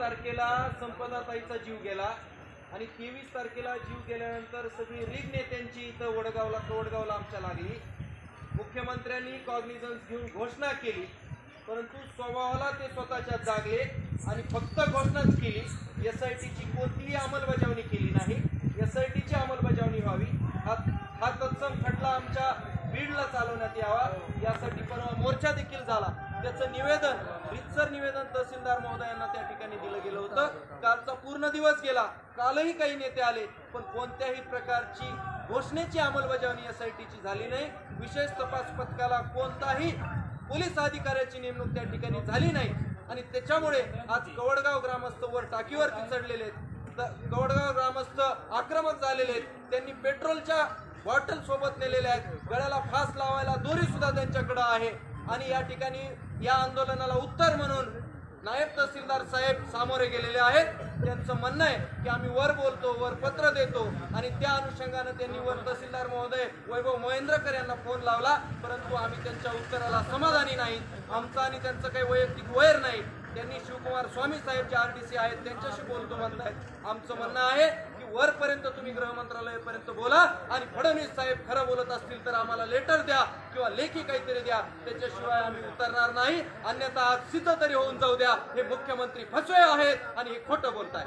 तारखेला संपदाताईचा जीव गेला आणि तेवीस तारखेला जीव गेल्यानंतर सगळी रीग नेत्यांची इथं वडगावला कवडगावला आमच्या लागली. मुख्यमंत्र्यांनी कॉग्निझन्स घेऊन घोषणा केली. परंतु स्वभावाला ते स्वतःच्या जागले आणि फक्त घोषणाच केली. एस आय टीची कोणतीही अंमलबजावणी केली नाही. एस आय टीची अंमलबजावणी व्हावी. हा हा तत्सम खटला आमच्या बीडला चालवण्यात यावा. यासाठी परवा मोर्चा देखील झाला. त्याचं निवेदन रितसर निवेदन तहसीलदार महोदयांना त्या ठिकाणी पूर्ण दिवस गेला. कालही काही नेते आले पण कोणत्याही प्रकारची घोषणेची अंमलबजावणी एस आय टीची झाली नाही. विशेष तपास पथकाला कोणताही पोलीस अधिकाऱ्याची नेमणूक त्या ठिकाणी झाली नाही. आणि त्याच्यामुळे आज कवडगाव ग्रामस्थ वर टाकीवरती चढलेले आहेत. कवडगाव ग्रामस्थ आक्रमक झालेले आहेत. त्यांनी पेट्रोलच्या बॉटल सोबत नेलेल्या आहेत. गळ्याला फास लावायला दोरी सुद्धा त्यांच्याकडे आहे. आणि या ठिकाणी या आंदोलनाला उत्तर म्हणून नायब तहसीलदार साहेब सामोरे गेलेले आहेत. त्यांचं म्हणणं आहे की आम्ही वर बोलतो वर पत्र देतो आणि त्या अनुषंगानं त्यांनी वर तहसीलदार महोदय वैभव महेंद्रकर यांना फोन लावला. परंतु आम्ही त्यांच्या उत्तराला समाधानी नाही आमचं आणि त्यांचं काही वैयक्तिक वैर नाही. त्यांनी शिवकुमार स्वामी साहेब जे आर डी सी आहेत त्यांच्याशी बोलतो म्हणतायत. आमचं म्हणणं आहे वरपर्यंत तुम्ही गृह मंत्रालयापर्यंत बोला आणि फडणवीस साहेब खरं बोलत असतील तर आम्हाला लेटर द्या किंवा लेखी काहीतरी द्या. त्याच्याशिवाय आम्ही उतरणार नाही. अन्यथा आज सिद्ध तरी होऊन जाऊ द्या. हे मुख्यमंत्री फसवे आहेत आणि हे खोटं बोलताय